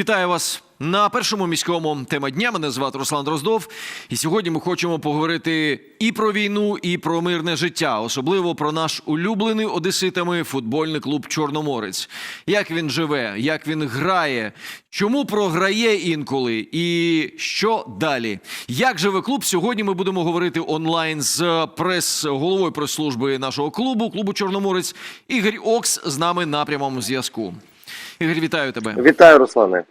Вітаю вас на першому міському тема дня. Мене звати Руслан Дроздов. І сьогодні ми хочемо поговорити і про війну, і про мирне життя, особливо про наш улюблений одеситами футбольний клуб Чорноморець. Як він живе, як він грає, чому програє інколи, і що далі? Як живе клуб? Сьогодні ми будемо говорити онлайн з прес головою прес-служби нашого клубу, клубу Чорноморець. Ігор Окс з нами на прямому зв'язку. Ігор, вітаю тебе. Вітаю, Руслане.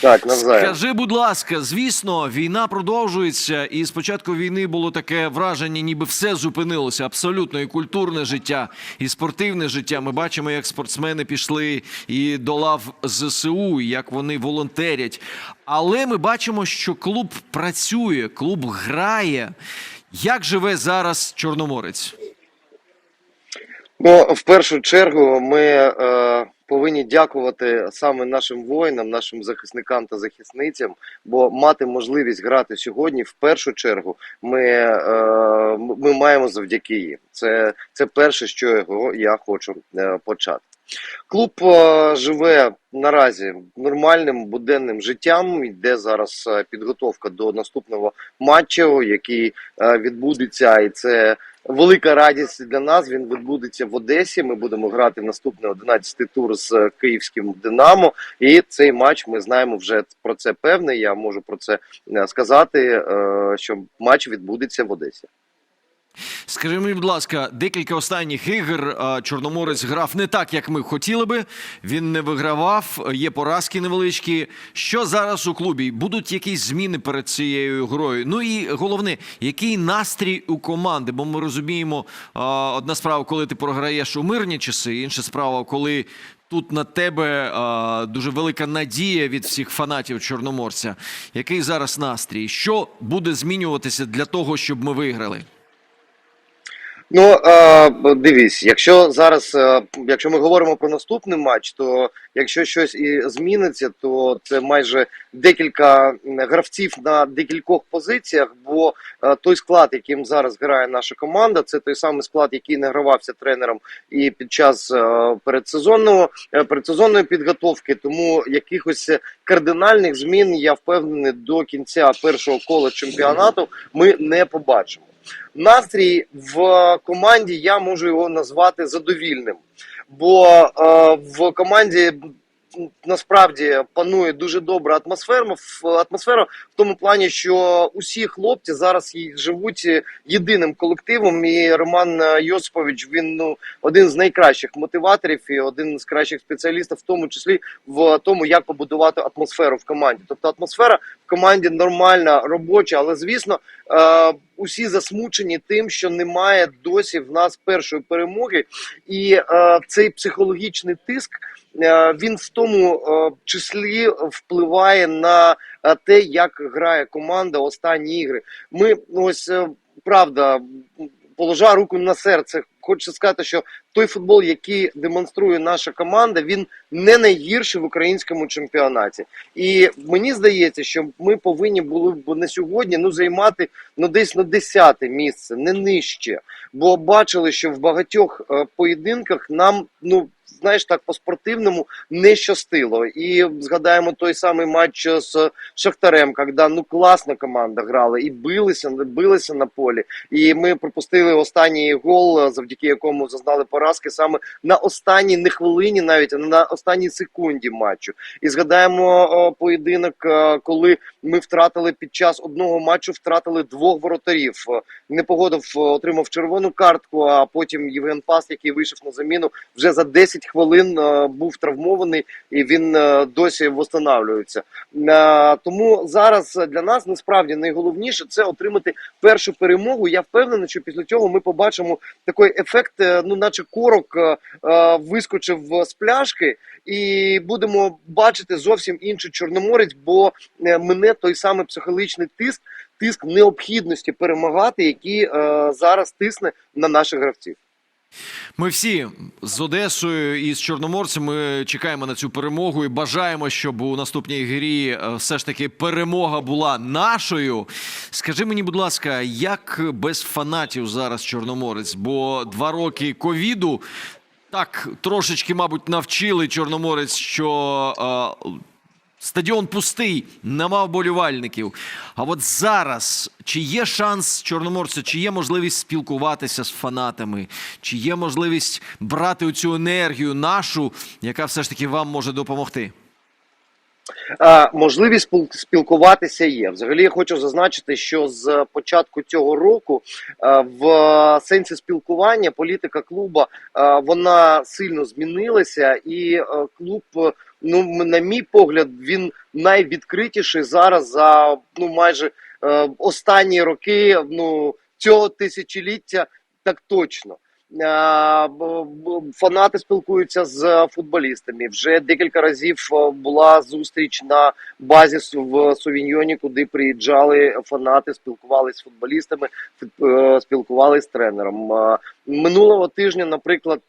Так, навзаєм. Скажи, будь ласка, звісно, війна продовжується, і з початку війни було таке враження, ніби все зупинилося. Абсолютно і культурне життя, і спортивне життя. Ми бачимо, як спортсмени пішли і до лав ЗСУ, як вони волонтерять. Але ми бачимо, що клуб працює, клуб грає. Як живе зараз Чорноморець? Ну, в першу чергу, ми е, повинні дякувати саме нашим воїнам, нашим захисникам та захисницям, бо мати можливість грати сьогодні, в першу чергу, ми, е, ми маємо завдяки їм. Це, це перше, що я хочу е, почати. Клуб е, живе наразі нормальним буденним життям. Йде зараз е, підготовка до наступного матчу, який е, відбудеться, і це велика радість для нас. Він відбудеться в Одесі. Ми будемо грати наступний 11-й тур з київським Динамо. І цей матч ми знаємо вже про це певне. Я можу про це сказати. Що матч відбудеться в Одесі. Скажи мені, будь ласка, декілька останніх ігор Чорноморець грав не так, як ми хотіли би. Він не вигравав, є поразки невеличкі. Що зараз у клубі? Будуть якісь зміни перед цією грою? Ну і головне, який настрій у команди? Бо ми розуміємо, одна справа, коли ти програєш у мирні часи, інша справа, коли. Тут на тебе дуже велика надія від всіх фанатів Чорноморця. Який зараз настрій? Що буде змінюватися для того, щоб ми виграли? Ну е, дивись, якщо зараз, е, якщо ми говоримо про наступний матч, то якщо щось і зміниться, то це майже декілька гравців на декількох позиціях. Бо е, той склад, яким зараз грає наша команда, це той самий склад, який не гравався тренером і під час передсезонного передсезонної підготовки. Тому якихось кардинальних змін я впевнений до кінця першого кола чемпіонату ми не побачимо. Настрій в команді я можу його назвати задовільним, бо е, в команді насправді панує дуже добра атмосфера. в- Атмосфера в тому плані, що усі хлопці зараз живуть єдиним колективом. І Роман Йосипович він ну один з найкращих мотиваторів і один з кращих спеціалістів, в тому числі в тому, як побудувати атмосферу в команді. Тобто атмосфера в команді нормальна, робоча, але звісно. Е, усі засмучені тим, що немає досі в нас першої перемоги, і е, цей психологічний тиск е, він в тому числі впливає на те, як грає команда останні ігри. Ми ну, ось правда. Положа руку на серце, хочу сказати, що той футбол, який демонструє наша команда, він не найгірший в українському чемпіонаті. І мені здається, що ми повинні були б на сьогодні ну займати ну десь на десяте місце, не нижче. Бо бачили, що в багатьох е, поєдинках нам ну. Знаєш, так по-спортивному не щастило. І згадаємо той самий матч з Шахтарем, коли ну класна команда грала і билися, билися на полі. І ми пропустили останній гол, завдяки якому зазнали поразки саме на останній не хвилині, навіть а на останній секунді матчу. І згадаємо поєдинок, е, коли ми втратили під час одного матчу, втратили двох воротарів. Е, Непогодов е, отримав червону картку, а потім Євген Пас, який вийшов на заміну, вже за 10 хвилин е, був травмований і він е, досі восстанавлюється. Е, Тому зараз для нас насправді найголовніше це отримати першу перемогу. Я впевнений, що після цього ми побачимо такий ефект, ну наче корок вискочив з пляшки, і будемо бачити зовсім інший чорноморець, бо мене той самий психологічний тиск, тиск необхідності перемагати, який зараз тисне на наших гравців. Ми всі з Одесою і з Чорноморцем ми чекаємо на цю перемогу і бажаємо, щоб у наступній грі е, все ж таки перемога була нашою. Скажи мені, будь ласка, як без фанатів зараз Чорноморець? Бо два роки ковіду так трошечки, мабуть, навчили Чорноморець, що е, Стадіон пустий, нема вболівальників. А от зараз чи є шанс чорноморця, чи є можливість спілкуватися з фанатами, чи є можливість брати цю енергію нашу, яка все ж таки вам може допомогти? Можливість спіл- спілкуватися є. Взагалі я хочу зазначити, що з початку цього року е, в сенсі спілкування політика клуба е, вона сильно змінилася, і е, клуб, ну на мій погляд, він найвідкритіший зараз за ну майже останні роки ну цього тисячоліття, так точно. Фанати спілкуються з футболістами. Вже декілька разів була зустріч на базі в Совіньйоні, куди приїжджали фанати, спілкувалися з футболістами, фут- е, спілкувалися з тренером. Минулого тижня, наприклад,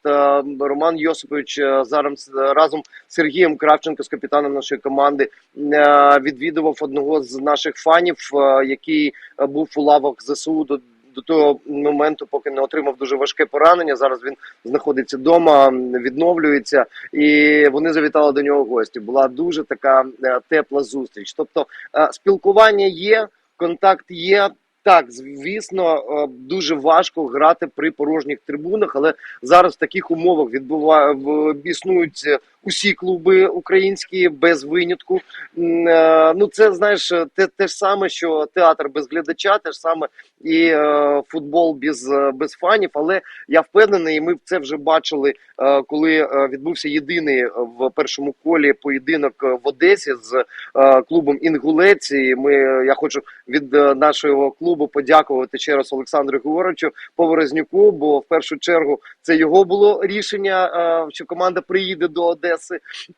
Роман Йосипович е, зараз разом з Сергієм Кравченко, з капітаном нашої команди, е, відвідував одного з наших фанів, який був у лавах ЗСУ до до того моменту, поки не отримав дуже важке поранення. Зараз він знаходиться вдома, відновлюється, і вони завітали до нього гості. Була дуже така е, тепла зустріч. Тобто е, спілкування є, контакт є. Так, звісно, е, дуже важко грати при порожніх трибунах, але зараз в таких умовах відбува... існують усі клуби українські без винятку. Е, Ну, це знаєш, те, те ж саме, що театр без глядача, те ж саме і е, футбол без, е, без фанів. Але я впевнений, і ми це вже бачили, е, коли е, відбувся єдиний в першому колі поєдинок в Одесі з е, клубом Інгулець. І Ми я хочу від нашого клубу подякувати ще раз Олександру Георгійовичу Поворознюку, бо в першу чергу це його було рішення, е, що команда приїде до Одеси.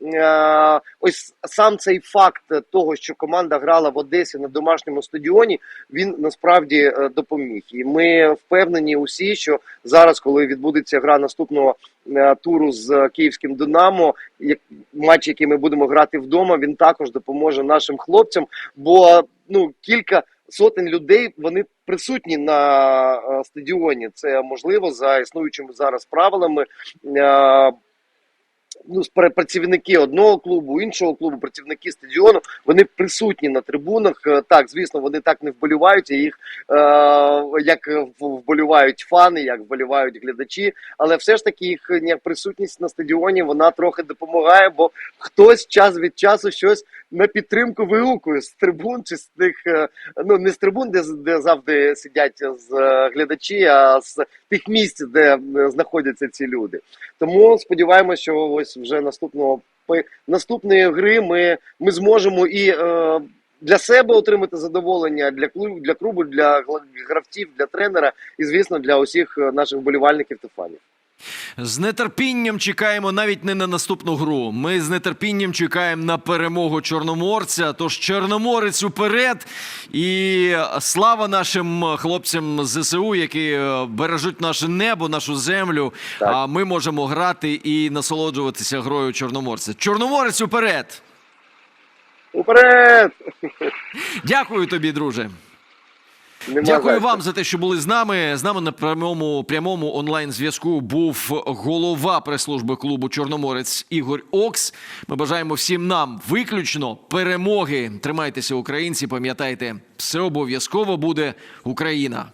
Е, Ось сам цей факт того, що команда грала в Одесі на домашньому стадіоні, він насправді е, допоміг. І ми впевнені усі, що зараз, коли відбудеться гра наступного е, туру з київським Динамо, матч, який ми будемо грати вдома, він також допоможе нашим хлопцям. Бо ну кілька сотень людей вони присутні на стадіоні. Це можливо за існуючими зараз правилами. Ну, працівники одного клубу, іншого клубу, працівники стадіону, вони присутні на трибунах. Е, Так, звісно, вони так не вболівають, їх е, як вболівають фани, як вболівають глядачі. Але все ж таки їх присутність на стадіоні вона трохи допомагає, бо хтось час від часу щось на підтримку вигукує з трибун чи з тих, е, ну не з трибун, де, де завжди сидять з е, глядачі, а з тих місць, де знаходяться ці люди. Тому сподіваємося, що ось вже наступного наступної гри ми, ми зможемо і е, для себе отримати задоволення для клубу, для клубу, для гравців, для тренера і звісно для усіх е, наших вболівальників та фанів. З нетерпінням чекаємо навіть не на наступну гру. Ми з нетерпінням чекаємо на перемогу чорноморця. Тож чорноморець уперед. І слава нашим хлопцям з ЗСУ, які е, бережуть наше небо, нашу землю. Так. А ми можемо грати і насолоджуватися грою чорноморця. Чорноморець уперед! Уперед! Дякую тобі, друже. Нема Дякую вам за те, що були з нами. З нами на прямому прямому онлайн зв'язку був голова прес-служби клубу Чорноморець Ігор Окс. Ми бажаємо всім нам виключно перемоги. Тримайтеся, українці. Пам'ятайте, все обов'язково буде Україна.